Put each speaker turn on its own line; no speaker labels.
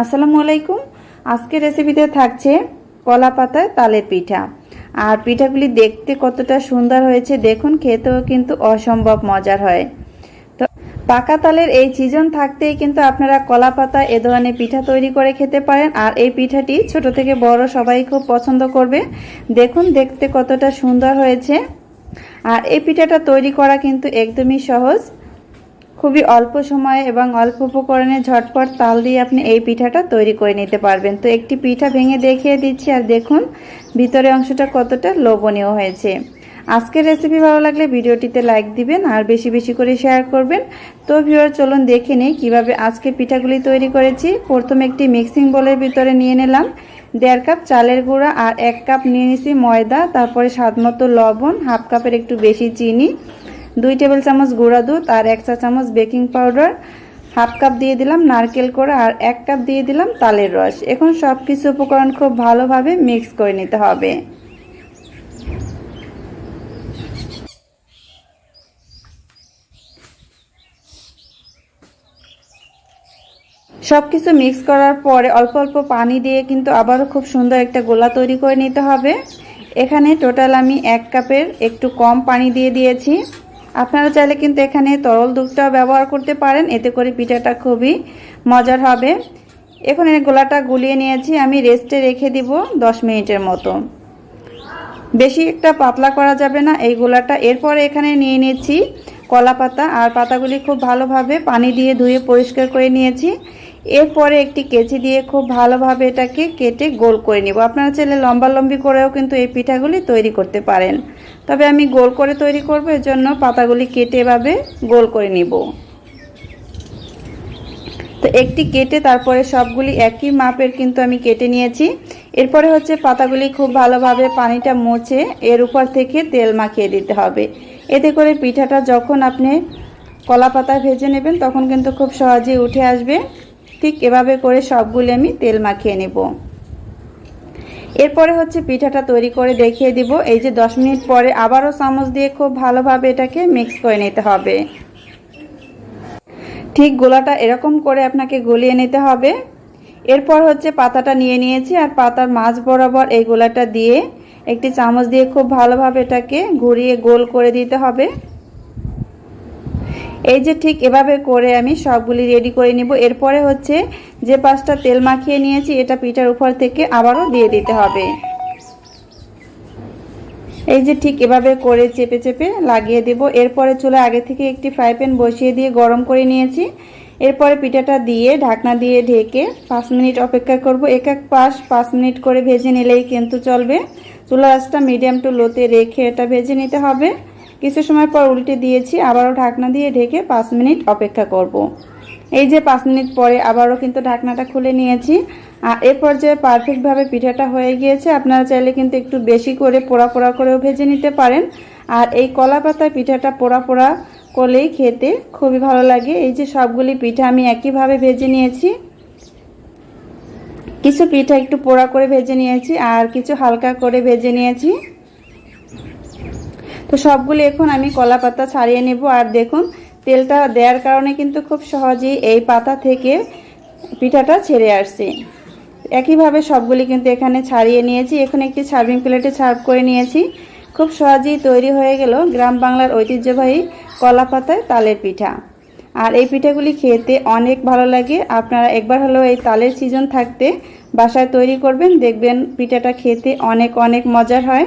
আসসালামু আলাইকুম। আজকের রেসিপিতে থাকছে কলা পাতায় তালের পিঠা। আর পিঠাগুলি দেখতে কতটা সুন্দর হয়েছে দেখুন, খেতেও কিন্তু অসম্ভব মজার হয়। তো পাকা তালের এই সিজন থাকতেই কিন্তু আপনারা কলা পাতা, এ ধরনের পিঠা তৈরি করে খেতে পারেন। আর এই পিঠাটি ছোট থেকে বড় সবাই খুব পছন্দ করবে। দেখুন, দেখতে কতটা সুন্দর হয়েছে। আর এই পিঠাটা তৈরি করা কিন্তু একদমই সহজ। খুবই অল্প সময়ে এবং অল্প উপকরণে ঝটপট তাল দিয়ে আপনি এই পিঠাটা তৈরি করে নিতে পারবেন। তো একটি পিঠা ভেঙে দেখিয়ে দিচ্ছি আর দেখুন ভিতরে অংশটা কতটা লোভনীয় হয়েছে। আজকের রেসিপি ভালো লাগলে ভিডিওটিতে লাইক দিবেন আর বেশি বেশি করে শেয়ার করবেন। তো ভিউয়ার চলুন দেখে নিই কীভাবে আজকে পিঠাগুলি তৈরি করেছি। প্রথমে একটি মিক্সিং বোলের ভিতরে নিয়ে নিলাম। দেড় কাপ চালের গুঁড়া আর এক কাপ নিয়ে নিছি ময়দা, তারপরে স্বাদ মতো লবণ, হাফ কাপের একটু বেশি চিনি। দুই টেবিল চামচ গুঁড়া দুধ আর এক চা চামচ বেকিং পাউডার, হাফ কাপ দিয়ে দিলাম নারকেল কোড়া আর এক কাপ দিয়ে দিলাম তালের রস। এখন সব কিছু উপকরণ খুব ভালোভাবে মিক্স করে নিতে হবে। সব কিছু মিক্স করার পরে অল্প অল্প পানি দিয়ে কিন্তু আবারও খুব সুন্দর একটা গোলা তৈরি করে নিতে হবে। এখানে টোটাল আমি এক কাপের একটু কম পানি দিয়ে দিয়েছি। আপনারা চাইলে কিন্তু এখানে তরল দুধটাও ব্যবহার করতে পারেন। এতে করে পিঠাটা খুবই মজার হবে। এখন এই গোলাটা গুলিয়ে নিয়েছি। আমি রেস্টে রেখে দিব দশ মিনিটের মতো। বেশি একটা পাতলা করা যাবে না। এই গোলাটা এরপরে এখানে নিয়ে নিয়েছি কলা পাতা আর পাতাগুলি খুব ভালোভাবে পানি দিয়ে ধুয়ে পরিষ্কার করে নিয়েছি। এরপরে একটি কেচি দিয়ে খুব ভালোভাবে এটাকে কেটে গোল করে নিব। আপনারা চাইলে লম্বা লম্বি করেও কিন্তু এই পিঠাগুলি তৈরি করতে পারেন। তবে আমি গোল করে তৈরি করব এর জন্য পাতাগুলি কেটে এভাবে গোল করে নিব। তো একটি কেটে তারপরে সবগুলি একই মাপের কিন্তু আমি কেটে নিয়েছি। এরপরে হচ্ছে পাতাগুলি খুব ভালোভাবে পানিটা মুছে এর উপর থেকে তেল মাখিয়ে দিতে হবে। এতে করে পিঠাটা যখন আপনি কলা পাতা ভেজে নেবেন, তখন কিন্তু খুব সহজেই উঠে আসবে। ঠিক এভাবে করে সবগুলি আমি তেল মাখিয়ে নেব। এরপরে হচ্ছে পিঠাটা তৈরি করে দেখিয়ে দিব। এই যে দশ মিনিট পরে আবারও চামচ দিয়ে খুব ভালোভাবে এটাকে মিক্স করে নিতে হবে। ঠিক গোলাটা এরকম করে আপনাকে গলিয়ে নিতে হবে। এরপর হচ্ছে পাতাটা নিয়ে নিয়েছি আর পাতার মাছ বরাবর এই গোলাটা দিয়ে একটি চামচ দিয়ে খুব ভালোভাবে এটাকে ঘুরিয়ে গোল করে দিতে হবে। এই যে ঠিক এভাবে করে আমি সবগুলি রেডি করে নিব। এরপরে হচ্ছে যে পাঁচটা তেল মাখিয়ে নিয়েছি, এটা পিঠার উপর থেকে আবারও দিয়ে দিতে হবে। এই যে ঠিক এভাবে করে চেপে চেপে লাগিয়ে দেব। এরপরে চুলে আগে থেকে একটি ফ্রাই প্যান বসিয়ে দিয়ে গরম করে নিয়েছি। এরপরে পিঠাটা দিয়ে ঢাকনা দিয়ে ঢেকে পাঁচ মিনিট অপেক্ষা করব। এক এক পাশ পাঁচ মিনিট করে ভেজে নিলেই কিন্তু চলবে। চুলা আঁচটা মিডিয়াম টু লোতে রেখে এটা ভেজে নিতে হবে। কিছু সময় পর উল্টে দিয়েছি, আবারও ঢাকনা দিয়ে ঢেকে পাঁচ মিনিট অপেক্ষা করব। এই যে পাঁচ মিনিট পরে আবারও কিন্তু ঢাকনাটা খুলে নিয়েছি। আর এ পর্যায়ে পারফেক্টভাবে পিঠাটা হয়ে গিয়েছে। আপনারা চাইলে কিন্তু একটু বেশি করে পোড়া পোড়া করেও ভেজে নিতে পারেন। আর এই কলা পাতায় পিঠাটা পোড়া পোড়া করলেই খেতে খুবই ভালো লাগে। এই যে সবগুলি পিঠা আমি একইভাবে ভেজে নিয়েছি। কিছু পিঠা একটু পোড়া করে ভেজে নিয়েছি আর কিছু হালকা করে ভেজে নিয়েছি। তো সবগুলি এখন আমি কলা পাতা ছাড়িয়ে নেব। আর দেখুন, তেলটা দেওয়ার কারণে কিন্তু খুব সহজেই এই পাতা থেকে পিঠাটা ছেড়ে আসছে। একইভাবে সবগুলি কিন্তু এখানে ছাড়িয়ে নিয়েছি। এখন একটি সার্ভিং প্লেটে সার্ভ করে নিয়েছি। খুব সহজেই তৈরি হয়ে গেল গ্রাম বাংলার ঐতিহ্যবাহী কলা পাতায় তালের পিঠা। আর এই পিঠাগুলি খেতে অনেক ভালো লাগে। আপনারা একবার হলেও এই তালের সিজন থাকতে বাসায় তৈরি করবেন, দেখবেন পিঠাটা খেতে অনেক অনেক মজার হয়।